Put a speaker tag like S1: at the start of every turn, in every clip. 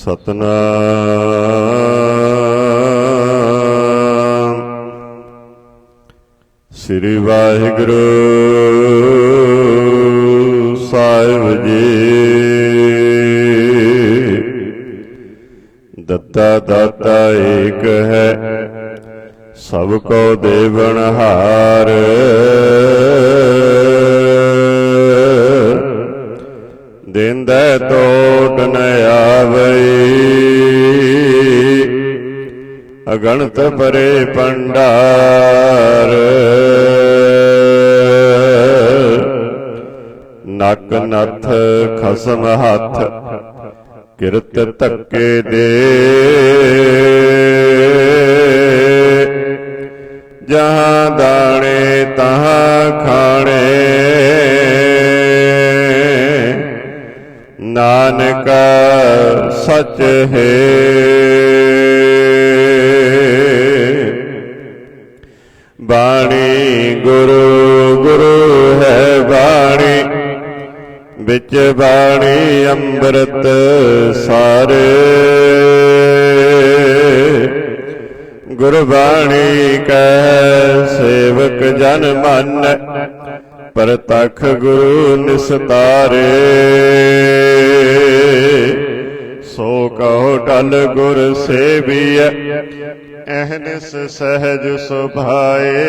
S1: ਸਤਨਾਮ। ਸ੍ਰੀ ਵਾਹਿਗੁਰੂ ਸਾਹਿਬ ਜੀ। ਦੱਤਾ ਦਾਤਾ ਏਕ ਹੈ ਸਭ ਕੋ ਦੇਵਨਹਾਰ ਦਿੰਦੈ ਅਗਣਤ ਪਰੇ ਪੰਡਾਰ ਨਕ ਨਥ, ਖਸਮ ਹੱਥ, ਕਿਰਤ ਧੱਕੇ ਦੇ। ਜਹਾਂ ਦਾਣੇ, ਤਹਾਂ ਖਾਣੇ। ਨਾਨਕ ਸਚ ਹੈ। ਵਿੱਚ ਬਾਣੀ ਅੰਮ੍ਰਿਤ ਸਾਰੇ। ਗੁਰਬਾਣੀ ਕੈ ਸੇਵਕ ਜਨ ਮਨ, ਪ੍ਰਤਖ ਗੁਰੂ ਨਿਸਤਾਰੇ। ਸੋ ਕਹੋ ਟਲ ਗੁਰ ਸੇਵੀਐ ਅਹਨਿਸ ਸਹਿਜ ਸੁਭਾਏ।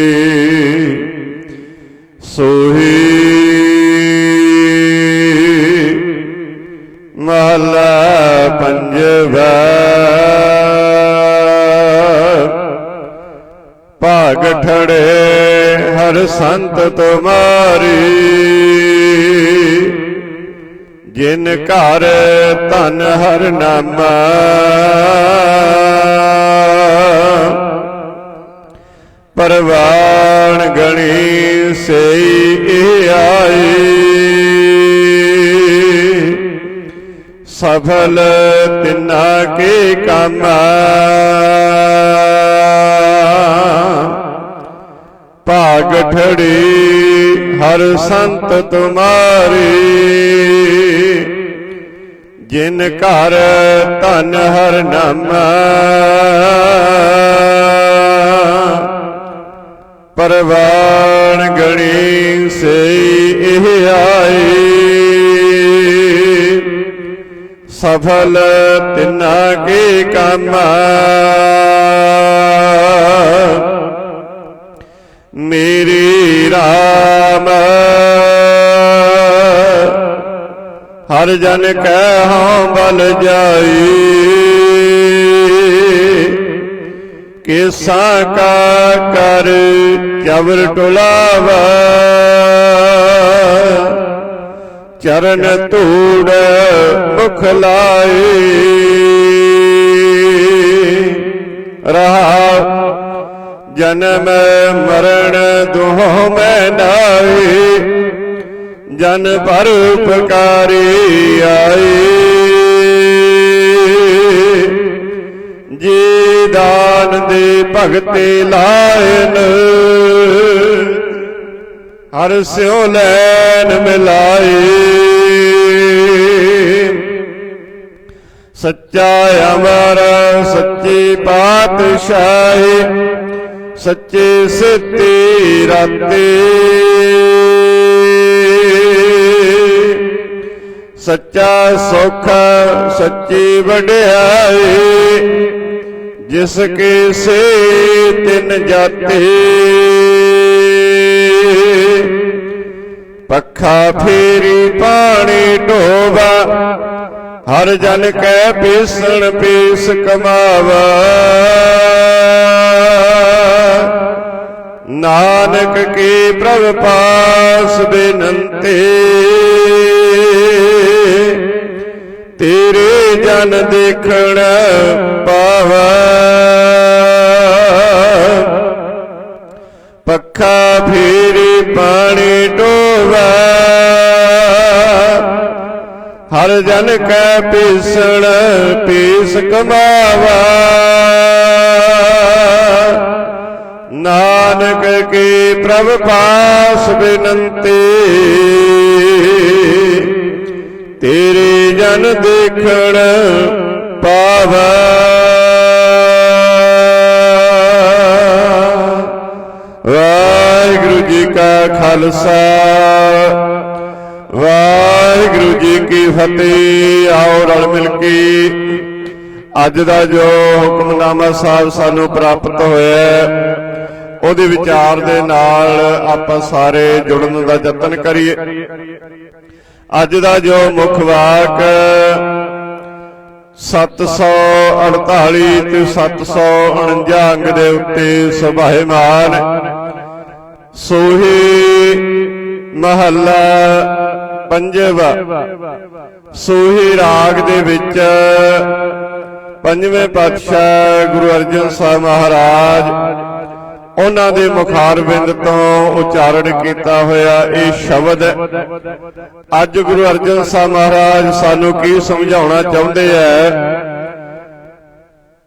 S1: ਤੁਮਾਰੀ ਜਿਨ ਘਰ ਧਨ ਹਰ ਨਾਮਾ। ਪਰਵਾਨ ਗਣੀ ਸਈ ਆਈ। ਸਫਲ ਤਿਨਾ ਕੇ ਕਾਮਾ। ਭਾਗ ਠੜੀ ਹਰ ਸੰਤ ਤੁਮਾਰੀ। ਜਿਨ ਘਰ ਧਨ ਹਰ ਨਾਮਾ। ਪਰਵਾਨ ਗਣੀ ਸਈ ਇਹ ਆਈ। ਸਫਲ ਤਿਨਾ ਕੇ ਕਾਮਾ। ਮੇਰੀ RAM ਹਰ ਜਨ ਕਹਿ ਹਉ ਬਲ ਜਾਈ। ਕਿਸਾ ਕਾ ਕਰ ਜਬਰ ਟੁਲਾਵਾ। ਚਰਨ ਧੂੜ ਮੁਖ ਲਾਈ ਰਹਾ ਜਨਮ ਮਰਨ ਦੁਹ ਮੈਂ ਨਾਈ ਜਨ ਪਰ ਉਪਕਾਰੀ ਆਈ। ਜੀ ਦਾਨ ਦੇ ਭਗਤੇ ਲਾਇਨ, ਹਰ ਸਿਉ ਲੈਨ ਮਿਲਾਈ। ਸੱਚਾ ਅਮਰ, ਸੱਚੀ ਪਾਤਸ਼ਾਹੀ ਸੱਚੇ ਸਿੱਤੀ ਰਾਤੇ ਸੱਚਾ ਸੁਖ ਸੱਚੀ ਵਡਿਆਈ, ਜਿਸ ਕੇ ਸੇ ਤਿਨ ਜਾਤੇ। ਪੱਖਾ ਫੇਰੀ ਪਾਣੀ ਢੋਵਾ, ਹਰ ਜਨ ਕੈ ਪੀਸਣ ਪੀਸ ਕਮਾਵਾ। ਨਾਨਕ ਕੀ ਪ੍ਰਭ ਪਾਸ ਬੇਨੰਤੇ। ਤੇਰੇ ਜਨ ਦੇਖਣ ਪਾਵਾ। ਪੱਖਾ ਫੇਰੇ ਪਾਣੀ ਡੋਵਾ। ਹਰ ਜਨ ਕੈ ਪੀਸਣ, ਪੀਸ ਕਮਾਵਾ। ਨਾਨਕ ਕੀ ਪ੍ਰਭ ਪਾਸ ਬਿਨੰਤੀ। ਤੇਰੇ ਜਨ ਦੇਖਣ ਪਾਵਾ। ਵਾਹਿਗੁਰੂ ਜੀ ਕਾ ਖਾਲਸਾ। ਵਾਹਿਗੁਰੂ ਜੀ ਕੀ ਫਤਿਹ। ਆਓ ਰਲ ਮਿਲ ਕੇ ਅੱਜ ਦਾ ਜੋ ਹੁਕਮਨਾਮਾ ਸਾਹਿਬ ਸਾਨੂੰ ਪ੍ਰਾਪਤ ਹੋਇਆ ਉਹਦੇ ਵਿਚਾਰ ਦੇ ਨਾਲ ਆਪਾਂ ਸਾਰੇ ਜੁੜਨ ਦਾ ਯਤਨ ਕਰੀਏ। ਅੱਜ ਦਾ ਜੋ ਮੁੱਖ ਵਾਕ 748 ਤੇ 749 ਅੰਗ ਦੇ ਉੱਤੇ ਸੁਭਾਇਮਾਨ, ਸੋਹੀ ਮਹੱਲਾ ਪੰਜਵਾ, ਸੋਹੀ ਰਾਗ ਦੇ ਵਿੱਚ ਪੰਜਵੇਂ ਪਾਤਸ਼ਾਹ ਗੁਰੂ ਅਰਜਨ ਸਾਹਿਬ ਮਹਾਰਾਜ ਉਹਨਾਂ ਦੇ ਮੁਖਾਰਬਿੰਦ ਤੋਂ ਉਚਾਰਨ ਕੀਤਾ ਹੋਇਆ ਇਹ ਸ਼ਬਦ। ਅੱਜ ਗੁਰੂ ਅਰਜਨ ਸਾਹਿਬ ਮਹਾਰਾਜ ਸਾਨੂੰ ਕੀ ਸਮਝਾਉਣਾ ਚਾਹੁੰਦੇ ਆ?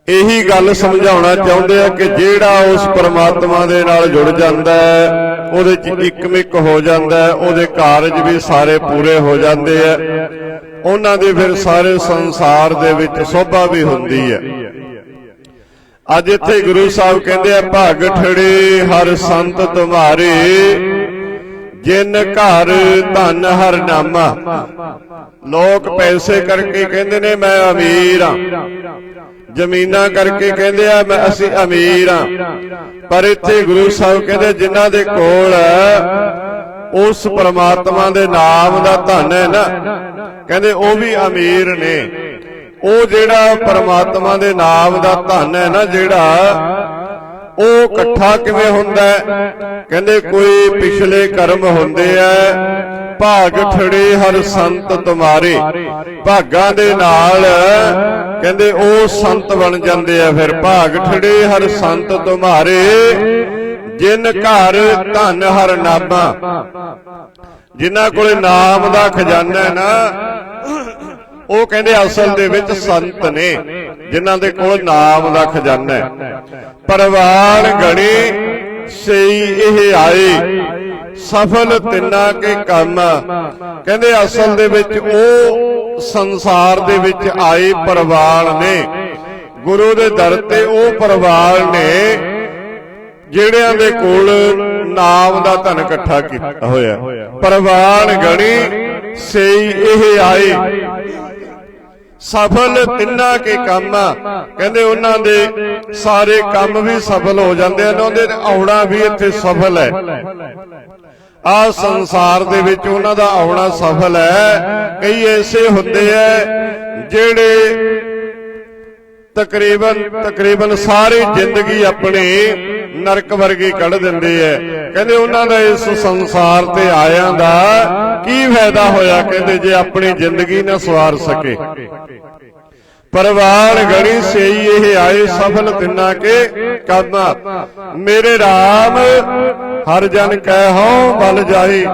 S1: ਇਹੀ ਗੱਲ ਸਮਝਾਉਣਾ ਚਾਹੁੰਦੇ ਆ ਕਿ ਜਿਹੜਾ ਉਸ ਪਰਮਾਤਮਾ ਦੇ ਨਾਲ ਜੁੜ ਜਾਂਦਾ ਹੈ ਉਹਦੇ ਚ ਇਕਮਿਕ ਹੋ ਜਾਂਦਾ ਹੈ ਉਹਦੇ ਕਾਰਜ ਵੀ ਸਾਰੇ ਪੂਰੇ ਹੋ ਜਾਂਦੇ ਆ। ਉਹਨਾਂ ਦੇ ਫਿਰ ਸਾਰੇ ਸੰਸਾਰ ਦੇ ਵਿੱਚ ਸੋਭਾ ਵੀ ਹੁੰਦੀ ਹੈ। ਅੱਜ ਇੱਥੇ ਗੁਰੂ ਸਾਹਿਬ ਕਹਿੰਦੇ ਆ ਭਾਗ ਠੜੇ ਹਰ ਸੰਤ ਤੁਮਾਰੇ, ਜਿਨ ਘਰ ਧਨ ਹਰ ਨਾਮਾ। ਲੋਕ ਪੈਸੇ ਕਰਕੇ ਕਹਿੰਦੇ ਨੇ, ਮੈਂ ਅਮੀਰ ਆ। ਜ਼ਮੀਨਾਂ ਕਰਕੇ ਕਹਿੰਦੇ ਆ, ਮੈਂ, ਅਸੀਂ ਅਮੀਰ ਆ। ਪਰ ਇੱਥੇ ਗੁਰੂ ਸਾਹਿਬ ਕਹਿੰਦੇ, ਜਿਨ੍ਹਾਂ ਦੇ ਕੋਲ ਉਸ ਪਰਮਾਤਮਾ ਦੇ ਨਾਮ ਦਾ ਧਨ ਹੈ ਨਾ, ਕਹਿੰਦੇ, ਉਹ ਵੀ ਅਮੀਰ ਨੇ। ਉਹ ਜਿਹੜਾ ਪਰਮਾਤਮਾ ਦੇ ਨਾਮ ਦਾ ਧਨ ਹੈ ਨਾ ਜਿਹੜਾ, ਉਹ ਇਕੱਠਾ ਕਿਵੇਂ ਹੁੰਦਾ ਕਹਿੰਦੇ ਕੋਈ ਪਿਛਲੇ ਕਰਮ ਹੁੰਦੇ ਐ ਭਾਗ ਠੜੇ ਹਰ ਸੰਤ ਤੁਮਾਰੇ। ਭਾਗਾਂ ਦੇ ਨਾਲ ਕਹਿੰਦੇ ਉਹ ਸੰਤ ਬਣ ਜਾਂਦੇ ਆ ਫਿਰ, ਭਾਗ ਠੜੇ ਹਰ ਸੰਤ ਤੁਮਾਰੇ, ਜਿਨ ਘਰ ਧਨ ਹਰ ਨਾਮਾ ਜਿਨ੍ਹਾਂ ਕੋਲੇ ਨਾਮ ਦਾ ਖਜ਼ਾਨਾ ਹੈ ਨਾ ਉਹ ਕਹਿੰਦੇ ਅਸਲ ਦੇ ਵਿੱਚ ਸੰਤ ਨੇ ਜਿਨ੍ਹਾਂ ਦੇ ਕੋਲ ਨਾਮ ਦਾ ਖਜ਼ਾਨਾ ਹੈ। ਪਰਵਾਨ ਗਣੀ ਸਈ ਇਹ ਆਏ। ਸਫਲ ਤਿੰਨਾ ਕੇ ਕੰਮ। ਕਹਿੰਦੇ ਅਸਲ ਦੇ ਵਿੱਚ ਉਹ ਸੰਸਾਰ ਦੇ ਵਿੱਚ ਆਏ ਪਰਵਾਨ ਨੇ। ਗੁਰੂ ਦੇ ਦਰ ਤੇ ਉਹ ਪਰਵਾਨ ਨੇ ਜਿਹੜਿਆਂ ਦੇ ਕੋਲ ਨਾਮ ਦਾ ਧਨ ਇਕੱਠਾ ਕੀਤਾ ਹੋਇਆ। ਪਰਵਾਨ ਗਣੀ ਸਈ ਇਹ ਆਏ। ਸਫਲ ਤਿੰਨਾ ਕੇ ਕੰਮ ਕਹਿੰਦੇ ਉਹਨਾਂ ਦੇ ਸਾਰੇ ਕੰਮ ਵੀ ਸਫਲ ਹੋ ਜਾਂਦੇ ਹਨ ਉਹਦੇ ਆਉਣਾ ਵੀ ਇੱਥੇ ਸਫਲ ਹੈ। ਆ ਸੰਸਾਰ ਦੇ ਵਿੱਚ ਉਹਨਾਂ ਦਾ ਆਉਣਾ ਸਫਲ ਹੈ। ਕਈ ਐਸੇ ਹੁੰਦੇ ਐ ਜਿਹੜੇ ਤਕਰੀਬਨ ਤਕਰੀਬਨ ਸਾਰੀ ਜ਼ਿੰਦਗੀ ਆਪਣੀ ਨਰਕ ਵਰਗੀ ਕੱਢ ਦਿੰਦੇ ਐ। ਕਹਿੰਦੇ ਉਹਨਾਂ ਦਾ ਇਸ ਸੰਸਾਰ ਤੇ ਆਇਆਂ ਦਾ ਕੀ ਫਾਇਦਾ ਹੋਇਆ? ਕਹਿੰਦੇ ਜੇ ਆਪਣੀ ਜ਼ਿੰਦਗੀ ਨਾ ਸਵਾਰ ਸਕੇ। ਪਰਵਾਰ ਗਣੀ ਸਈ ਇਹ ਆਏ ਸਫਲ ਤਿੰਨਾ ਕੇ ਕਰਨਾ। ਮੇਰੇ RAM ਹਰ ਜਨ ਕਹਿ ਬਲ ਜਾਈ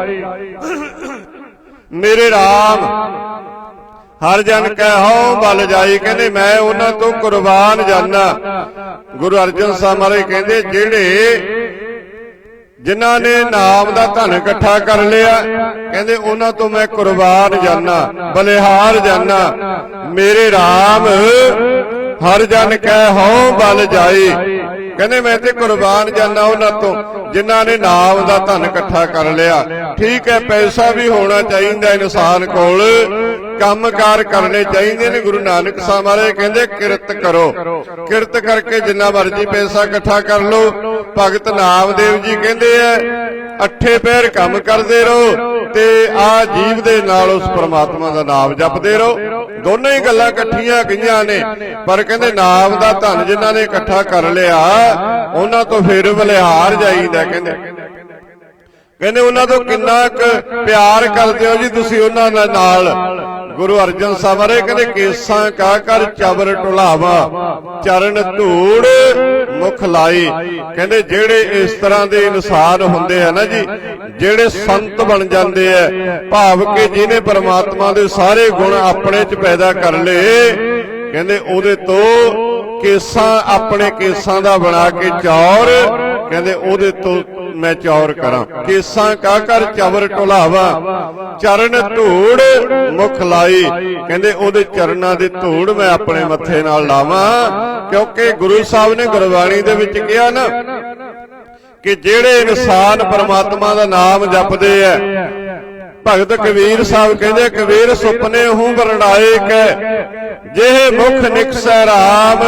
S1: ਮੇਰੇ RAM ਹਰ ਜਨ ਕਹਿ ਬਲ ਜਾਈ ਕਹਿੰਦੇ ਮੈਂ ਉਹਨਾਂ ਤੋਂ ਕੁਰਬਾਨ ਜਾਨਾ। ਗੁਰੂ ਅਰਜਨ ਸਾਹਿਬ ਮਹਾਰਾਜ ਕਹਿੰਦੇ ਜਿਹੜੇ ਜਿਨ੍ਹਾਂ ਨੇ ਨਾਮ ਦਾ ਧਨ ਇਕੱਠਾ ਕਰ ਲਿਆ ਕਹਿੰਦੇ ਉਹਨਾਂ ਤੋਂ ਮੈਂ ਕੁਰਬਾਨ ਜਾਨਾ ਬਲਿਹਾਰ ਜਾਨਾ। ਮੇਰੇ RAM ਹਰ ਜਨ ਕਹਿ ਹਉ ਬਲ ਜਾਏ ਕਹਿੰਦੇ ਮੈਂ ਤੇ ਕੁਰਬਾਨ ਜਾਨਾ ਉਹਨਾਂ ਤੋਂ, ਜਿਨ੍ਹਾਂ ਨੇ ਨਾਮ ਦਾ ਧਨ ਇਕੱਠਾ ਕਰ ਲਿਆ। ਠੀਕ ਹੈ, ਪੈਸਾ ਵੀ ਹੋਣਾ ਚਾਹੀਦਾ ਇਨਸਾਨ ਕੋਲ। ਕੰਮਕਾਰ ਕਰਨੇ ਚਾਹੀਦੇ ਨੇ, ਗੁਰੂ ਨਾਨਕ ਸਾਹਿਬ ਵਾਲੇ ਕਹਿੰਦੇ, ਕਿਰਤ ਕਰੋ। ਕਿਰਤ ਕਰਕੇ ਜਿੰਨਾ ਮਰਜ਼ੀ ਪੈਸਾ ਇਕੱਠਾ ਕਰ ਲਓ। ਭਗਤ ਨਾਮਦੇਵ ਜੀ ਕਹਿੰਦੇ ਆ, ਅੱਠੇ ਪੈਰ ਕੰਮ ਕਰਦੇ ਰਹੋ ਤੇ ਆ ਜੀਵ ਦੇ ਨਾਲ ਉਸ ਪਰਮਾਤਮਾ ਦਾ ਨਾਮ ਜਪਦੇ ਰਹੋ। ਦੋਨੇ ਹੀ ਗੱਲਾਂ ਇਕੱਠੀਆਂ ਗਈਆਂ ਨੇ। ਪਰ ਕਹਿੰਦੇ ਨਾਮ ਦਾ ਧਨ ਜਿਨ੍ਹਾਂ ਨੇ ਇਕੱਠਾ ਕਰ ਲਿਆ, ਉਹਨਾਂ ਤੋਂ ਫਿਰ ਬਲਿਹਾਰ ਜਾਈਦਾ ਕਹਿੰਦੇ। ਕਹਿੰਦੇ ਉਹਨਾਂ ਤੋਂ ਕਿੰਨਾ ਕੁ ਪਿਆਰ ਕਰਦੇ ਹੋ ਜੀ ਤੁਸੀਂ ਉਹਨਾਂ ਦੇ ਨਾਲ। ਗੁਰੂ ਅਰਜਨ ਸਾਹਿਬ ਮਹਾਰਾਜ ਕਹਿੰਦੇ ਕੇਸਾਂ ਕਾ ਕਰ ਚਬਰ ਢੁਲਾਵਾ, ਚਰਨ ਧੂੜ ਮੁਖ ਲਾਈ। ਕਹਿੰਦੇ ਜਿਹੜੇ ਇਸ ਤਰ੍ਹਾਂ ਦੇ ਇਨਸਾਨ ਹੁੰਦੇ ਆ ਨਾ ਜੀ, ਜਿਹੜੇ ਸੰਤ ਬਣ ਜਾਂਦੇ ਐ ਭਾਵ ਕਿ ਜਿਹਨੇ ਪਰਮਾਤਮਾ ਦੇ ਸਾਰੇ ਗੁਣ ਆਪਣੇ ਚ ਪੈਦਾ ਕਰ ਲਏ, ਕਹਿੰਦੇ ਉਹਦੇ ਤੋਂ ਕੇਸਾਂ ਆਪਣੇ ਕੇਸਾਂ ਦਾ ਬਣਾ ਕੇ ਚੌਰ, ਕਹਿੰਦੇ ਉਹਦੇ ਤੋਂ ਮੈਂ ਚੌਰ ਕਰਾਂ। ਕੇਸਾਂ ਕਾ ਕਰ ਚਵਰ ਢੁਲਾਵਾ। ਚਰਨ ਧੂੜ ਮੁਖ ਲਾਈ। ਕਹਿੰਦੇ ਉਹਦੇ ਚਰਨਾਂ ਦੇ ਧੂੜ ਮੈਂ ਆਪਣੇ ਮੱਥੇ ਨਾਲ ਲਾਵਾਂ। ਕਿਉਂਕਿ ਗੁਰੂ ਸਾਹਿਬ ਨੇ ਗੁਰਬਾਣੀ ਦੇ ਵਿੱਚ ਕਿਹਾ ਨਾ ਕਿ ਜਿਹੜੇ ਇਨਸਾਨ ਪਰਮਾਤਮਾ ਦਾ ਨਾਮ ਜਪਦੇ ਐ, ਭਗਤ ਕਬੀਰ ਸਾਹਿਬ ਕਹਿੰਦੇ ਕਬੀਰ ਸੁਪਨੇ ਹੂੰ ਵਰਣਾਏ ਕੈ, ਜਿਹੇ ਮੁਖ ਨਿਕਸੈ ਰਾਮ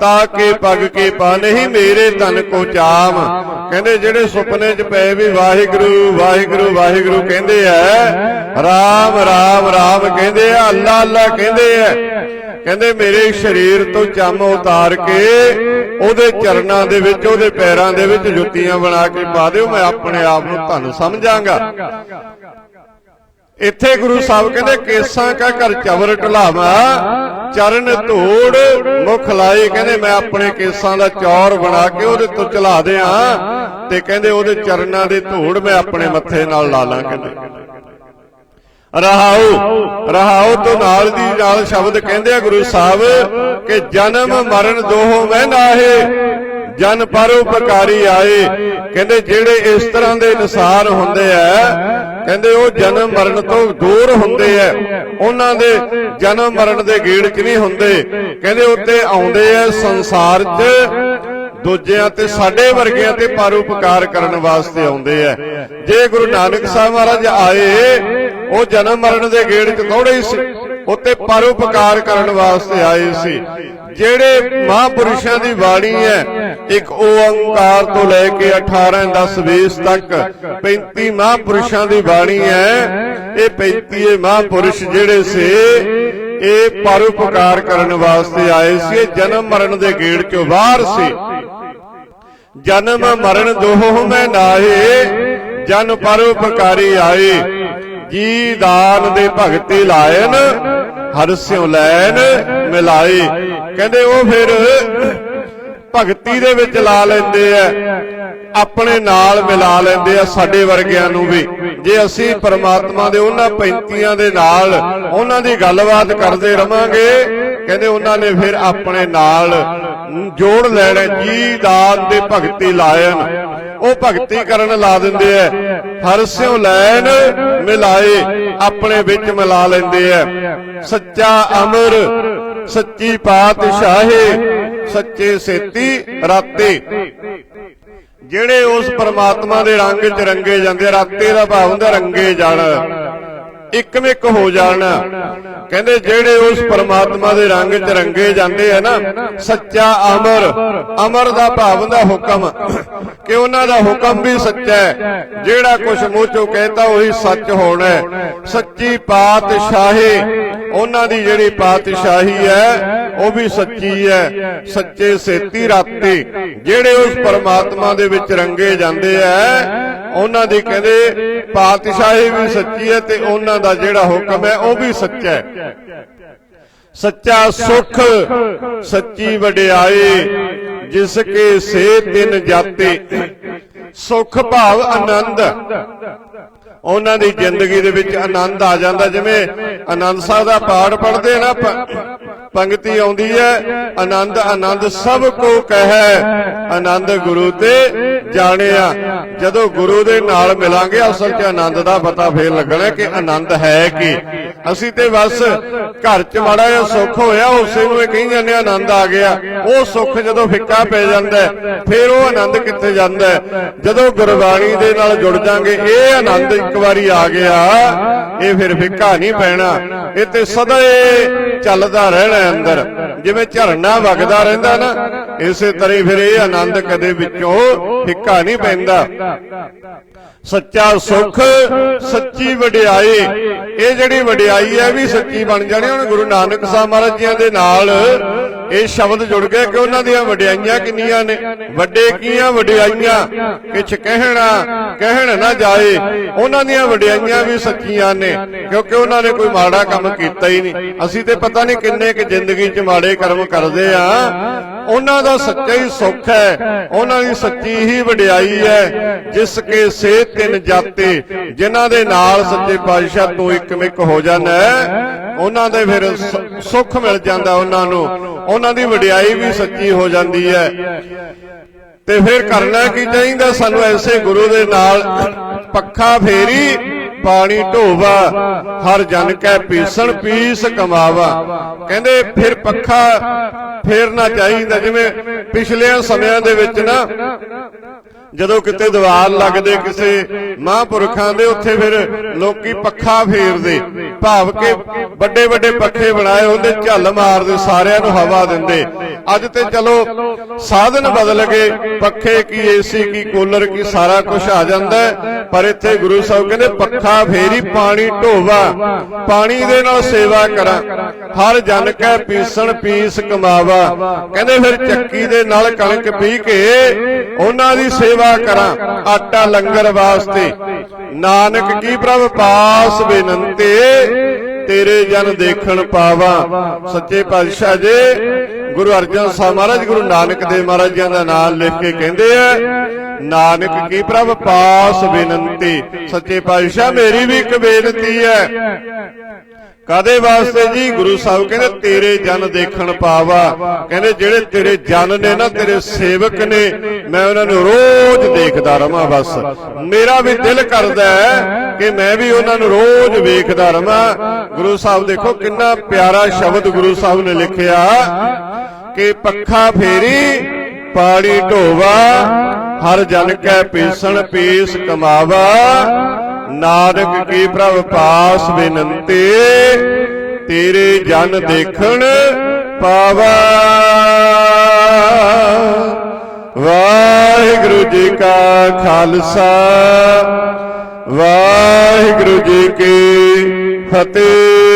S1: ਤਾਂ ਪਗ ਕੇ ਪਾ ਨਹੀਂ ਮੇਰੇ ਤਨ ਕੋ ਚਾਮ। ਕਹਿੰਦੇ ਜਿਹੜੇ ਸੁਪਨੇ 'ਚ ਪਏ ਵੀ ਵਾਹਿਗੁਰੂ ਵਾਹਿਗੁਰੂ ਵਾਹਿਗੁਰੂ ਕਹਿੰਦੇ ਐ, ਰਾਮ ਰਾਮ ਰਾਮ ਕਹਿੰਦੇ ਆ ਅੱਲਾ ਅੱਲਾ ਕਹਿੰਦੇ ਐ। ਕਹਿੰਦੇ ਮੇਰੇ ਸਰੀਰ ਤੋਂ ਚੰਮ ਉਤਾਰ ਕੇ ਉਹਦੇ ਚਰਨਾਂ ਦੇ ਵਿੱਚ, ਉਹਦੇ ਪੈਰਾਂ ਦੇ ਵਿੱਚ ਜੁੱਤੀਆਂ ਬਣਾ ਕੇ ਪਾ ਦਿਓ, ਮੈਂ ਆਪਣੇ ਆਪ ਨੂੰ ਧੰਨ ਸਮਝਾਂਗਾ। ਇੱਥੇ ਗੁਰੂ ਸਾਹਿਬ ਕਹਿੰਦੇ ਕੇਸਾਂ ਕਾ ਘਰ ਚਵਰ ਢਲਾਵਾ ਚਰਨ ਧੂੜ ਮੁਖ ਲਾਈ ਕਹਿੰਦੇ ਮੈਂ ਆਪਣੇ ਕੇਸਾਂ ਦਾ ਚੌਰ ਬਣਾ ਕੇ ਉਹਦੇ ਤੋਂ ਚਲਾ ਦਿਆਂ ਤੇ ਕਹਿੰਦੇ ਉਹਦੇ ਚਰਨਾਂ ਦੇ ਧੂੜ ਮੈਂ ਆਪਣੇ ਮੱਥੇ ਨਾਲ ਲਾ ਲਾਂ ਕਹਿੰਦੇ। ਰਹਾਉ ਰਹਾਉ ਤੋਂ ਨਾਲ ਦੀ ਨਾਲ ਸ਼ਬਦ ਕਹਿੰਦੇ ਆ ਗੁਰੂ ਸਾਹਿਬ ਕਿ ਜਨਮ ਮਰਨ ਦੋਹੋਂ ਮੈਂ ਨਾਹੇ ਜਨ ਪਰਉਪਕਾਰੀ ਆਏ। ਕਹਿੰਦੇ ਜਿਹੜੇ ਇਸ ਤਰ੍ਹਾਂ ਦੇ ਨਿਸਾਰ ਹੁੰਦੇ ਆ, ਕਹਿੰਦੇ ਉਹ ਜਨਮ ਮਰਨ ਤੋਂ ਦੂਰ ਹੁੰਦੇ ਆ। ਉਹਨਾਂ ਦੇ ਜਨਮ ਮਰਨ ਦੇ ਗੇੜ 'ਚ ਨਹੀਂ ਹੁੰਦੇ। ਕਹਿੰਦੇ ਉੱਤੇ ਆਉਂਦੇ ਆ ਸੰਸਾਰ 'ਚ, ਦੂਜਿਆਂ ਤੇ ਸਾਡੇ ਵਰਗਿਆਂ ਤੇ ਪਰਉਪਕਾਰ ਕਰਨ ਵਾਸਤੇ ਆਉਂਦੇ ਆ। ਜੇ ਗੁਰੂ ਨਾਨਕ ਸਾਹਿਬ ਮਹਾਰਾਜ ਆਏ, ਉਹ ਜਨਮ ਮਰਨ ਦੇ ਗੇੜ 'ਚ ਥੋੜੇ ਹੀ ਸੀ। ਉੱਤੇ ਪਰਉਪਕਾਰ ਕਰਨ ਵਾਸਤੇ ਆਏ ਸੀ। ਜਿਹੜੇ ਮਹਾਪੁਰਸ਼ਾਂ ਦੀ ਬਾਣੀ ਹੈ, ਇੱਕ ਓੰਕਾਰ ਤੋਂ ਲੈ ਕੇ 18 10 20 ਤੱਕ 35 ਮਹਾਪੁਰਸ਼ਾਂ ਦੀ ਬਾਣੀ ਹੈ। ਇਹ 35 ਮਹਾਪੁਰਸ਼ ਜਿਹੜੇ ਸੀ, ਇਹ ਪਰਉਪਕਾਰ ਕਰਨ ਵਾਸਤੇ ਆਏ ਸੀ। ਜਨਮ ਮਰਨ ਦੇ ਗੇੜ 'ਚੋਂ ਬਾਹਰ ਸੀ। ਜਨਮ ਮਰਨ ਦੋਹ ਮੈਂ ਨਾਹੇ, ਜਨ ਪਰਉਪਕਾਰੀ ਆਏ। ਜੀ ਦਾਨ ਦੇ ਭਗਤੀ ਲਾਇਨ ਹਰਸਿਉ ਲੈਨ ਮਿਲਾਏ ਕਹਿੰਦੇ ਉਹ ਫਿਰ ਭਗਤੀ ਦੇ ਵਿੱਚ ਲਾ ਲੈਂਦੇ ਆ, ਆਪਣੇ ਨਾਲ ਮਿਲਾ ਲੈਂਦੇ ਆ ਸਾਡੇ ਵਰਗਿਆਂ ਨੂੰ ਵੀ। ਜੇ ਅਸੀਂ ਪਰਮਾਤਮਾ ਦੇ ਉਹਨਾਂ ਪੈਂਤੀਆਂ ਦੇ ਨਾਲ ਉਹਨਾਂ ਦੀ ਗੱਲਬਾਤ ਕਰਦੇ ਰਵਾਂਗੇ ਕਹਿੰਦੇ ਉਹਨਾਂ ਨੇ ਫਿਰ ਆਪਣੇ ਨਾਲ ਜੋੜ ਲੈਣਾ ਜੀ ਦਾਨ ਦੇ ਭਗਤੀ ਲਾਇਨ ਉਹ ਭਗਤੀ ਕਰਨ ਲਾ ਦਿੰਦੇ ਐ। ਹਰਸਿਓ ਲੈਣ ਮਿਲਾਏ ਆਪਣੇ ਵਿੱਚ ਮਿਲਾ ਲੈਂਦੇ ਐ। ਸੱਚਾ ਅਮਰ ਸੱਚੀ ਪਾਤਸ਼ਾਹੀ ਸੱਚੇ ਸੇਤੀ ਰਾਤੇ। ਜਿਹੜੇ ਉਸ ਪਰਮਾਤਮਾ ਦੇ ਰੰਗ 'ਚ ਰੰਗੇ ਜਾਂਦੇ ਆ, ਰਾਤੇ ਦਾ ਭਾਵ ਹੁੰਦਾ ਰੰਗੇ ਜਾਣਾ। ਇੱਕਮਿਕ ਹੋ ਜਾਣਾ। ਕਹਿੰਦੇ ਜਿਹੜੇ ਉਸ ਪਰਮਾਤਮਾ ਦੇ ਰੰਗ 'ਚ ਰੰਗੇ ਜਾਂਦੇ ਆ ਨਾ, ਸੱਚਾ ਅਮਰ। ਅਮਰ ਦਾ ਭਾਵ ਹੁੰਦਾ ਹੁਕਮ। ਕਿ ਉਹਨਾਂ ਦਾ ਹੁਕਮ ਵੀ ਸੱਚਾ ਹੈ। ਜਿਹੜਾ ਕੁਝ ਮੂੰਹ ਚੋਂ ਕਹਿੰਦਾ ਉਹੀ ਸੱਚ ਹੋਣਾ ਸੱਚੀ ਪਾਤਸ਼ਾਹੀ, ਉਹਨਾਂ ਦੀ ਜਿਹੜੀ ਪਾਤਸ਼ਾਹੀ ਹੈ ਉਹ ਵੀ ਸੱਚੀ ਹੈ ਸੱਚੇ ਸੇਤੀ ਰਾਤੇ ਜਿਹੜੇ ਉਸ ਪਰਮਾਤਮਾ ਦੇ ਵਿੱਚ ਰੰਗੇ ਜਾਂਦੇ ਆ ਉਹਨਾਂ ਦੀ ਕਹਿੰਦੇ ਪਾਤਸ਼ਾਹੀ ਵੀ ਸੱਚੀ ਹੈ ਤੇ ਉਹਨਾਂ ਦਾ ਜਿਹੜਾ ਹੁਕਮ ਹੈ ਉਹ ਵੀ ਸੱਚਾ ਹੈ। ਸੱਚਾ ਸੁਖ ਸੱਚੀ ਵਡਿਆਈ ਜਿਸ ਕੇ ਸੇ ਤਿਨ ਜਾਤੇ। ਸੁਖ ਭਾਵ ਆਨੰਦ। ਉਹਨਾਂ ਦੀ ਜ਼ਿੰਦਗੀ ਦੇ ਵਿੱਚ ਆਨੰਦ ਆ ਜਾਂਦਾ, ਜਿਵੇਂ ਆਨੰਦ ਸਾਹਿਬ ਦਾ ਪਾਠ ਪੜ੍ਹਦੇ ਨਾ ਪੰਗਤੀ ਆਉਂਦੀ ਹੈ, ਆਨੰਦ ਆਨੰਦ ਸਭ ਕੋ ਕਹੈ, ਆਨੰਦ ਗੁਰੂ ਤੇ ਜਾਣਿਆ ਜਦੋਂ ਗੁਰੂ ਦੇ ਨਾਲ ਮਿਲਾਂਗੇ ਅਸਲ 'ਚ ਆਨੰਦ ਦਾ ਪਤਾ ਫੇਰ ਲੱਗਣਾ ਕਿ ਆਨੰਦ ਹੈ ਕੀ। ਅਸੀਂ ਤੇ ਬਸ ਘਰ 'ਚ ਮਾੜਾ ਜਿਹਾ ਸੁੱਖ ਹੋਇਆ ਉਸੇ ਨੂੰ ਇਹ ਕਹੀ ਜਾਂਦੇ ਆ, ਆਨੰਦ ਆ ਗਿਆ। ਉਹ ਸੁੱਖ ਜਦੋਂ ਫਿੱਕਾ ਪੈ ਜਾਂਦਾ ਫੇਰ ਉਹ ਆਨੰਦ ਕਿੱਥੇ ਜਾਂਦਾ? ਜਦੋਂ ਗੁਰਬਾਣੀ ਦੇ ਨਾਲ ਜੁੜ ਜਾਾਂਗੇ ਇਹ ਆਨੰਦ ਇੱਕ ਵਾਰੀ ਆ ਗਿਆ ਇਹ ਫਿਰ ਫਿੱਕਾ ਨਹੀਂ ਪੈਣਾ। ਇਹ ਤੇ ਸਦਾ ਹੀ ਚੱਲਦਾ ਰਹਿਣਾ ਅੰਦਰ। ਜਿਵੇਂ ਝਰਨਾ ਵਗਦਾ ਰਹਿੰਦਾ ਨਾ ਇਸੇ ਤਰ੍ਹਾਂ ਹੀ ਫਿਰ ਇਹ ਆਨੰਦ ਕਦੇ ਵਿੱਚੋਂ ਫਿੱਕਾ ਨਹੀਂ ਪੈਂਦਾ। ਸੱਚਾ ਸੁਖ, ਸੱਚੀ ਵਡਿਆਈ। ਇਹ ਜਿਹੜੀ ਵਡਿਆਈ ਹੈ ਵੀ ਸੱਚੀ ਬਣ ਜਾਣੀ ਹੁਣ ਗੁਰੂ ਨਾਨਕ ਸਾਹਿਬ ਮਹਾਰਾਜ ਜੀਆਂ ਦੇ ਨਾਲ ਇਹ ਸ਼ਬਦ ਜੁੜ ਗਏ ਕਿ ਉਹਨਾਂ ਦੀਆਂ ਵਡਿਆਈਆਂ ਕਿੰਨੀਆਂ ਨੇ? ਵੱਡੇ ਕੀਆਂ, ਵਡਿਆਈਆਂ? ਕਿਛ ਕਹਿਣਾ, ਕਹਿਣ ਨਾ ਜਾਏ। ਉਹਨਾਂ ਦੀਆਂ ਵਡਿਆਈਆਂ ਵੀ ਸੱਚੀਆਂ ਨੇ, ਕਿਉਂਕਿ ਉਹਨਾਂ ਨੇ ਕੋਈ ਮਾੜਾ ਕੰਮ ਕੀਤਾ ਹੀ ਨਹੀਂ। ਅਸੀਂ ਤੇ ਪਤਾ ਨਹੀਂ ਕਿੰਨੇ ਕਿ ਜ਼ਿੰਦਗੀ 'ਚ ਮਾੜੇ ਕਰਮ ਕਰਦੇ ਆ। ਉਹਨਾਂ ਦਾ ਸੱਚਾ ਹੀ ਸੁੱਖ ਹੈ, ਉਹਨਾਂ ਦੀ ਸੱਚੀ ਹੀ ਵਡਿਆਈ ਹੈ। ਜਿਸ ਕੇ ਸੇ ਤਿੰਨ ਜਾਤੇ, ਜਿਨ੍ਹਾਂ ਦੇ ਨਾਲ ਸੱਚੇ ਪਾਤਸ਼ਾਹ ਤੋਂ ਇੱਕ ਹੋ ਜਾਂਦਾ ਉਹਨਾਂ ਦੇ ਫਿਰ ਸੁੱਖ ਮਿਲ ਜਾਂਦਾ ਉਹਨਾਂ ਨੂੰ, ਉਹਨਾਂ ਦੀ ਵਡਿਆਈ ਵੀ ਸੱਚੀ ਹੋ ਜਾਂਦੀ ਹੈ। ਤੇ ਫਿਰ ਕਰਨਾ ਕੀ ਚਾਹੀਦਾ? ਸਾਨੂੰ ਐਸੇ ਗੁਰੂ ਦੇ ਨਾਲ ਪੱਖਾ ਫੇਰੀ, ਪਾਣੀ ਢੋਵਾ, ਹਰ ਜਨ ਕੈ ਪੀਸਣ, ਪੀਸ ਕਮਾਵਾ। ਕਹਿੰਦੇ ਫਿਰ ਪੱਖਾ ਫੇਰਨਾ ਚਾਹੀਦਾ, ਜਿਵੇਂ ਪਿਛਲੇ ਸਮਿਆਂ ਦੇ ਵਿੱਚ ਨਾ ਜਦੋਂ ਕਿਤੇ ਦੀਵਾਰ ਲੱਗਦੇ ਕਿਸੇ ਮਹਾਂਪੁਰਖਾਂ ਦੇ, ਉੱਥੇ ਫਿਰ ਲੋਕੀ ਪੱਖਾ ਫੇਰਦੇ, ਭਾਵ ਕਿ ਵੱਡੇ ਵੱਡੇ ਪੱਖੇ ਬਣਾਏ ਹੁੰਦੇ ਝੱਲ ਮਾਰਦੇ, ਸਾਰਿਆਂ ਨੂੰ ਹਵਾ ਦਿੰਦੇ। ਅੱਜ ਤੇ ਚਲੋ, ਸਾਧਨ ਬਦਲ ਗਏ, ਪੱਖੇ ਕੀ ਏਸੀ ਕੀ ਕੂਲਰ, ਕੀ ਸਾਰਾ ਕੁਝ ਆ ਜਾਂਦਾ ਪਰ ਇੱਥੇ ਗੁਰੂ ਸਾਹਿਬ ਕਹਿੰਦੇ, ਪੱਖਾ ਫੇਰੀ ਪਾਣੀ ਢੋਵਾ, ਪਾਣੀ ਦੇ ਨਾਲ ਸੇਵਾ ਕਰਾਂ। ਹਰ ਜਨ ਕੈ ਪੀਸਣ, ਪੀਸ ਕਮਾਵਾ। ਕਹਿੰਦੇ ਫਿਰ ਚੱਕੀ ਦੇ ਨਾਲ ਕਣਕ ਪੀ ਕੇ, ਉਹਨਾਂ ਦੀ ਸੇਵਾ ਕਰਾਂ, ਆਟਾ ਲੰਗਰ ਵਾਸਤੇ। ਨਾਨਕ ਕੀ ਪ੍ਰਭ ਪਾਸ ਬੇਨੰਤੇ, ਤੇਰੇ ਜਨ ਦੇਖਣ ਪਾਵਾ। ਸੱਚੇ ਪਾਤਸ਼ਾਹ ਜੀ, ਗੁਰੂ ਅਰਜਨ ਸਾਹਿਬ ਮਹਾਰਾਜ, ਗੁਰੂ ਨਾਨਕ ਦੇਵ ਮਹਾਰਾਜ ਜੀ ਦਾ ਨਾਮ ਲਿਖ ਕੇ ਕਹਿੰਦੇ ਆ, ਨਾਨਕ ਕੀ ਪ੍ਰਭ ਪਾਸ ਬੇਨੰਤੀ। ਸੱਚੇ ਪਾਤਸ਼ਾਹ, ਮੇਰੀ ਵੀ ਇੱਕ ਬੇਨਤੀ ਹੈ। ਕਾਦੇ ਵਾਸਤੇ ਜੀ? ਗੁਰੂ ਸਾਹਿਬ ਕਹਿੰਦੇ, ਤੇਰੇ ਜਨ ਦੇਖਣ ਪਾਵਾ। ਕਹਿੰਦੇ, ਜਿਹੜੇ ਤੇਰੇ ਜਨ ਨੇ ਨਾ, ਤੇਰੇ ਸੇਵਕ ਨੇ, ਮੈਂ ਉਹਨਾਂ ਨੂੰ ਰੋਜ਼ ਦੇਖਦਾ ਰਵਾਂ ਬਸ। ਮੇਰਾ ਵੀ ਦਿਲ ਕਰਦਾ ਹੈ ਕਿ ਮੈਂ ਵੀ ਉਹਨਾਂ ਨੂੰ ਰੋਜ਼ ਵੇਖਦਾ ਰਵਾਂ। ਗੁਰੂ ਸਾਹਿਬ ਦੇਖੋ, ਕਿੰਨਾ ਪਿਆਰਾ ਸ਼ਬਦ ਗੁਰੂ ਸਾਹਿਬ ਨੇ ਲਿਖਿਆ। ਕਿ ਪੱਖਾ ਫੇਰੀ, ਪਾਣੀ ਢੋਵਾ, ਹਰ ਜਨ ਕੈ ਪੀਸਣ, ਪੀਸ ਕਮਾਵਾ। ਨਾਨਕ ਕੀ ਪ੍ਰਭ ਪਾਸ ਬੇਨੰਤੇ, ਤੇਰੇ ਜਨ ਦੇਖਣ ਪਾਵਾ। ਵਾਹਿਗੁਰੂ ਜੀ ਕਾ ਖਾਲਸਾ, ਵਾਹਿਗੁਰੂ ਜੀ ਕੀ ਫਤਿਹ।